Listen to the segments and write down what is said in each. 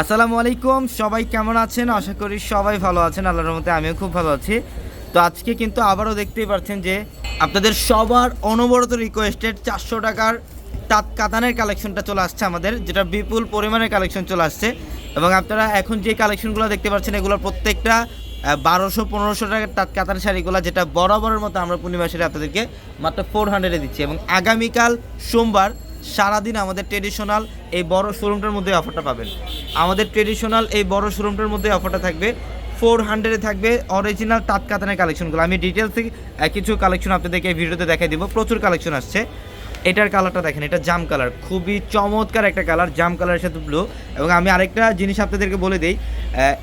আসসালামু আলাইকুম, সবাই কেমন আছেন? আশা করি সবাই ভালো আছেন, আল্লাহর মতে আমিও খুব ভালো আছি। তো আজকে কিন্তু আবারও দেখতেই পাচ্ছেন যে আপনাদের সবার অনবরত রিকোয়েস্টেড চারশো টাকার তাঁত কাতানের কালেকশনটা চলে আসছে আমাদের, যেটা বিপুল পরিমাণের কালেকশন চলে আসছে। এবং আপনারা এখন যে কালেকশনগুলো দেখতে পাচ্ছেন, এগুলোর প্রত্যেকটা বারোশো, পনেরোশো টাকার তাঁত কাতান শাড়িগুলো, যেটা বরাবরের মতো আমরা পূর্ণিমা আপনাদেরকে মাত্র ফোর হান্ড্রেডে দিচ্ছি। এবং আগামীকাল সোমবার সারাদিন আমাদের ট্রেডিশনাল এই বড় শোরুমটার মধ্যে অফারটা পাবেন। আমাদের ট্রেডিশনাল এই বড় শোরুমটার মধ্যে অফারটা থাকবে। ফোর হান্ড্রেডে থাকবে অরিজিনাল তাঁত কাতানের কালেকশনগুলো আমি ডিটেলসে কিছু কালেকশন আপনাদেরকে এই ভিডিওতে দেখাই দিব। প্রচুর কালেকশন আসছে। এটার কালারটা দেখেন, এটা জাম কালার খুবই চমৎকার একটা কালার জাম কালারের সাথে ব্লু এবং আমি আরেকটা জিনিস আপনাদেরকে বলে দিই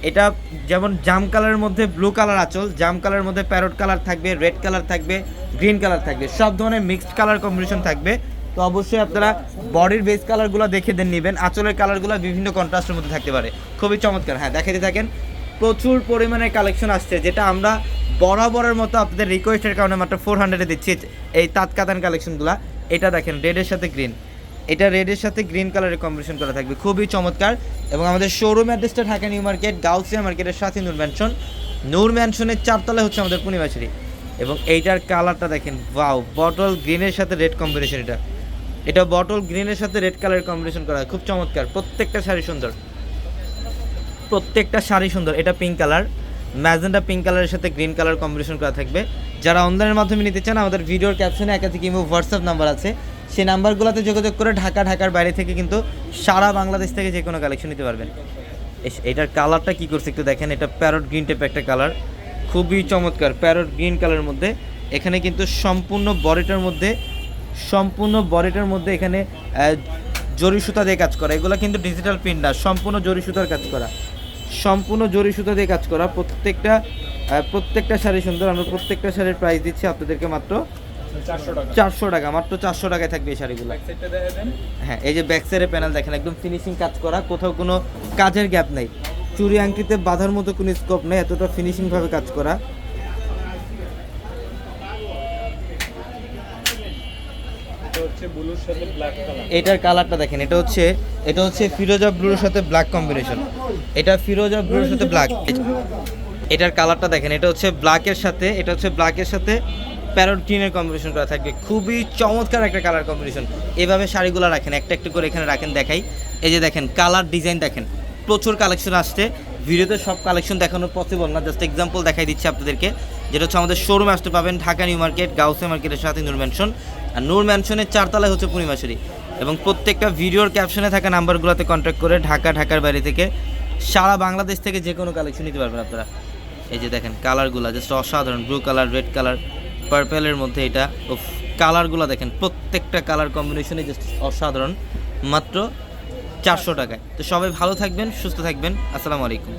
এটা যেমন জাম কালারের মধ্যে ব্লু কালার আচল, জাম কালারের মধ্যে প্যারট কালার থাকবে রেড কালার থাকবে গ্রিন কালার থাকবে। সব ধরনের মিক্সড কালার কম্বিনেশন থাকবে। তো অবশ্যই আপনারা বডির বেস কালারগুলো দেখে দেন নেবেন। আঁচলের কালারগুলো বিভিন্ন কন্ট্রাস্টের মধ্যে থাকতে পারে। খুবই চমৎকার। হ্যাঁ দেখাতে থাকেন, প্রচুর পরিমাণে কালেকশন আসছে, যেটা আমরা বরাবরের মতো আপনাদের রিকোয়েস্টের কারণে মাত্র ফোর হান্ড্রেডে দিচ্ছি। এই তাৎকাতান কালেকশনগুলো এটা দেখেন রেডের সাথে গ্রিন এটা রেডের সাথে গ্রিন কালারের কম্বিনেশন করা থাকবে। খুবই চমৎকার। এবং আমাদের শোরুম অ্যাড্রেসটা ঢাকা নিউ মার্কেট, গাউসিয়া মার্কেটের সাথে নূর ম্যানশন নূর ম্যানশনের চারতলায় হচ্ছে আমাদের পূর্ণিমাশারি এবং এইটার কালারটা দেখেন ওয়াও বটল গ্রিনের সাথে রেড কম্বিনেশন এটা। এটা বটল গ্রিনের সাথে রেড কালারের কম্বিনেশন করা খুব চমৎকার। প্রত্যেকটা শাড়ি সুন্দর। প্রত্যেকটা শাড়ি সুন্দর। এটা পিঙ্ক কালার ম্যাজেন্ডা পিঙ্ক কালারের সাথে গ্রিন কালার কম্বিনেশন করা থাকবে। যারা অনলাইনের মাধ্যমে নিতে চান, আমাদের ভিডিওর ক্যাপশনে একাধিক ইমো হোয়াটসঅ্যাপ নাম্বার আছে। সেই নাম্বারগুলোতে যোগাযোগ করে ঢাকা, ঢাকার বাইরে থেকে কিন্তু সারা বাংলাদেশ থেকে যে কোনো কালেকশন নিতে পারবেন। এটার কালারটা কি করছে একটু দেখেন। এটা প্যারট গ্রিন টাইপ একটা কালার খুবই চমৎকার। প্যারট গ্রিন কালারের মধ্যে। এখানে কিন্তু সম্পূর্ণ বডিটার মধ্যে সম্পূর্ণ বডিটার মধ্যে এখানে জরি সুতা দিয়ে কাজ করা। এগুলো কিন্তু ডিজিটাল প্রিন্ট না সম্পূর্ণ জরি সুতার কাজ করা। সম্পূর্ণ জরি সুতা দিয়ে কাজ করা। প্রত্যেকটা প্রত্যেকটা শাড়ি সুন্দর। আমরা প্রত্যেকটা শাড়ির প্রাইস দিচ্ছি আপনাদেরকে মাত্র চারশো টাকা। মাত্র চারশো টাকায় থাকবে এই শাড়িগুলো। হ্যাঁ এই যে ব্যাক সাইডের প্যানেল দেখেন একদম ফিনিশিং কাজ করা। কোথাও কোনো কাজের গ্যাপ নেই। চুরি আংটিতে বাঁধার মতো কোনো স্কোপ নেই এতটা ফিনিশিংভাবে কাজ করা এটা হচ্ছে ব্লুর সাথে ব্ল্যাক কালার এটার কালারটা দেখেন, এটা হচ্ছে এটা হচ্ছে ফিরোজা ব্লুর সাথে ব্ল্যাক কম্বিনেশন এটা ফিরোজা ব্লুর সাথে ব্ল্যাক এটার কালারটা দেখেন, এটা হচ্ছে ব্ল্যাকের সাথে, এটা হচ্ছে ব্ল্যাকের সাথে প্যারট গ্রিনের কম্বিনেশন করা থাকবে। খুবই চমৎকার একটা কালার কম্বিনেশন এভাবে শাড়িগুলো রাখেন, একটা একটু করে এখানে রাখেন, দেখাই। এই যে দেখেন কালার ডিজাইন দেখেন, প্রচুর কালেকশন আসছে। ভিডিওতে সব কালেকশন দেখানো পসিবল না জাস্ট এক্সাম্পল দেখাই দিচ্ছি আপনাদেরকে। যেটা হচ্ছে আমাদের শোরুমে আসতে পাবেন, ঢাকা নিউ মার্কেট গাউসে মার্কেটের সাথে নূর ম্যানশন আর নূর ম্যানশনের চারতলায় হচ্ছে পূর্ণিমাশারি এবং প্রত্যেকটা ভিডিওর ক্যাপশনে থাকা নাম্বারগুলোতে কন্ট্যাক্ট করে ঢাকা, ঢাকার বাইরে থেকে সারা বাংলাদেশ থেকে যে কোনো কালেকশন নিতে পারবেন আপনারা। এই যে দেখেন কালারগুলো জাস্ট অসাধারণ ব্লু কালার রেড কালার পার্পেলের মধ্যে এটা। ও কালারগুলো দেখেন, প্রত্যেকটা কালার কম্বিনেশনে জাস্ট অসাধারণ। মাত্র চারশো টাকায়। তো সবাই ভালো থাকবেন, সুস্থ থাকবেন। আসসালামু আলাইকুম।